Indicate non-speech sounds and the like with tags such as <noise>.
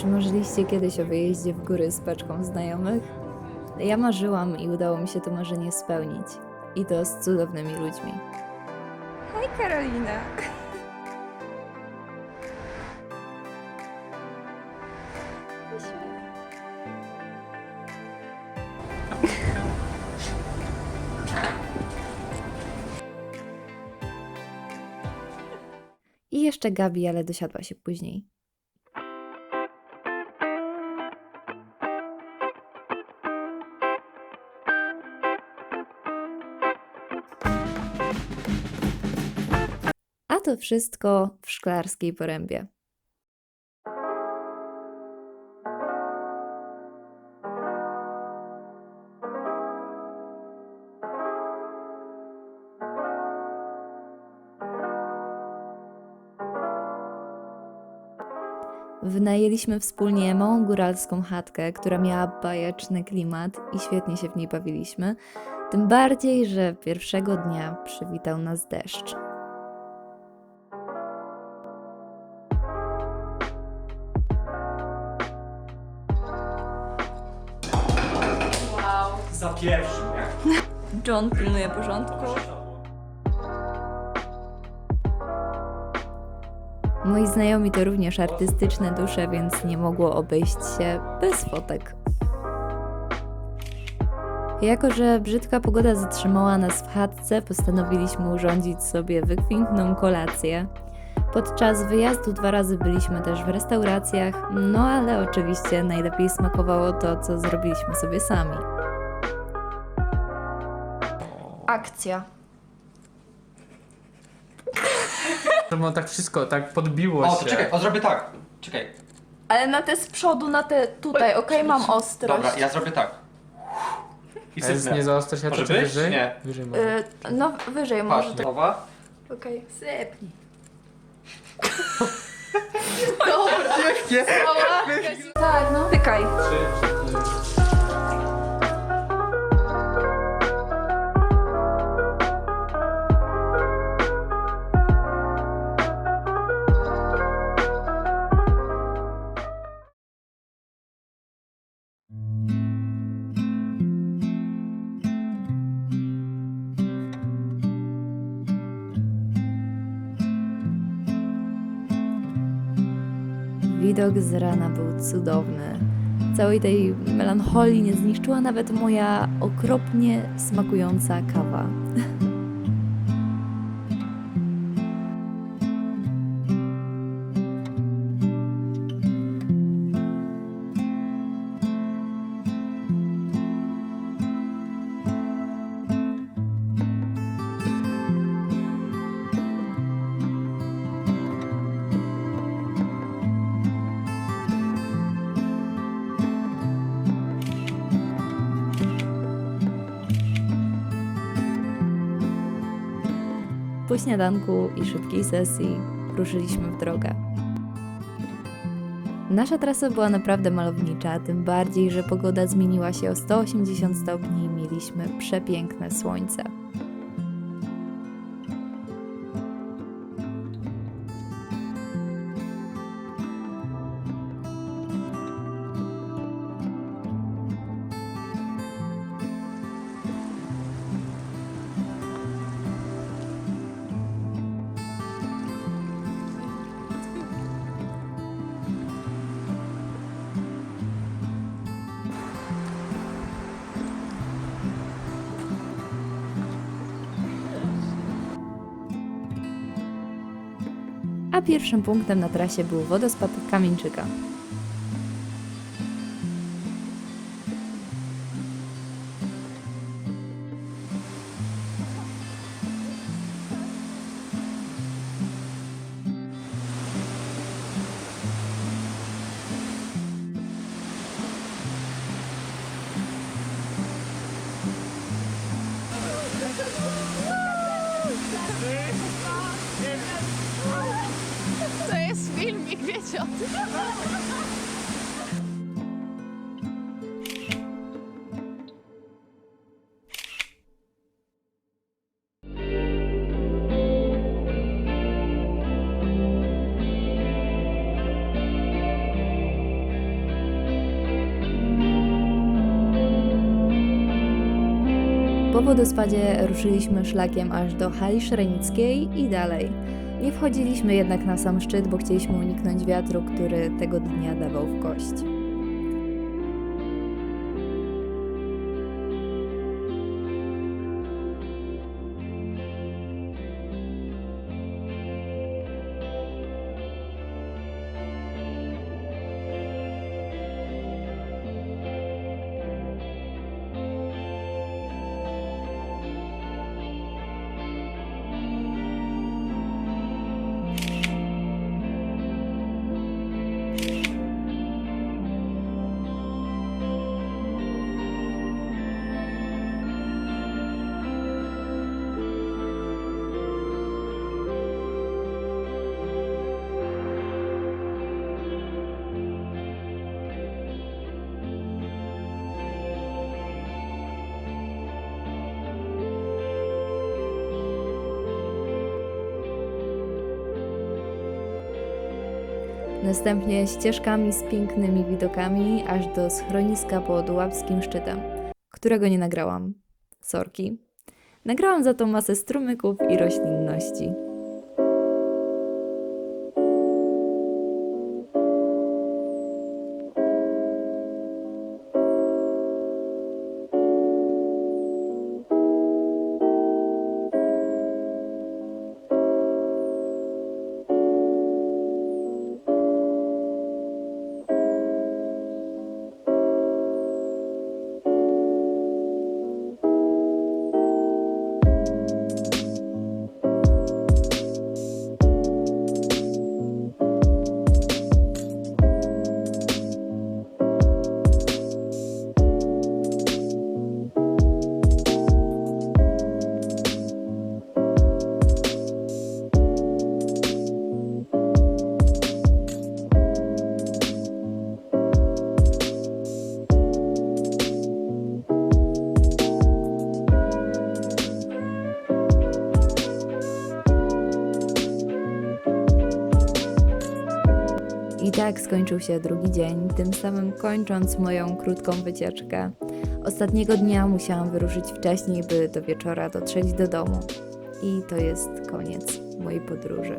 Czy marzyliście kiedyś o wyjeździe w góry z paczką znajomych? Ja marzyłam i udało mi się to marzenie spełnić. I to z cudownymi ludźmi. Hej Karolina. I jeszcze Gabi, ale dosiadła się później. To wszystko w szklarskiej porębie. Wynajęliśmy wspólnie małą góralską chatkę, która miała bajeczny klimat i świetnie się w niej bawiliśmy. Tym bardziej, że pierwszego dnia przywitał nas deszcz. Za pierwszym, jak John pilnuje porządku. Moi znajomi to również artystyczne dusze, więc nie mogło obejść się bez fotek. Jako, że brzydka pogoda zatrzymała nas w chatce, postanowiliśmy urządzić sobie wykwintną kolację. Podczas wyjazdu dwa razy byliśmy też w restauracjach, no ale oczywiście najlepiej smakowało to, co zrobiliśmy sobie sami. Akcja. On tak wszystko tak podbiło O, się. to czekaj, o zrobię tak. Czekaj. Ale na te z przodu, na te tutaj, okej, mam ostrość. Dobra, ja zrobię tak. I A jest sypnę. nie za Może czy być? wyżej? Nie. Wyżej może. Y, no wyżej Patrz, może. tak. gotowa? Okej, sypnij. Nie. Tak, no. Tykaj. Widok z rana był cudowny. Całej tej melancholii nie zniszczyła nawet moja okropnie smakująca kawa. <laughs> Po śniadanku i szybkiej sesji ruszyliśmy w drogę. Nasza trasa była naprawdę malownicza, tym bardziej, że pogoda zmieniła się o 180 stopni i mieliśmy przepiękne słońce. A pierwszym punktem na trasie był wodospad Kamieńczyka. filmik, wiecie o tym. Po wodospadzie ruszyliśmy szlakiem aż do Hali Szerenickiej i dalej. Nie wchodziliśmy jednak na sam szczyt, bo chcieliśmy uniknąć wiatru, który tego dnia dawał w kość. Następnie ścieżkami z pięknymi widokami aż do schroniska pod łapskim szczytem, którego nie nagrałam. Sorki. Nagrałam za to masę strumyków i roślinności. Tak skończył się drugi dzień, tym samym kończąc moją krótką wycieczkę. Ostatniego dnia musiałam wyruszyć wcześniej, by do wieczora dotrzeć do domu. I to jest koniec mojej podróży.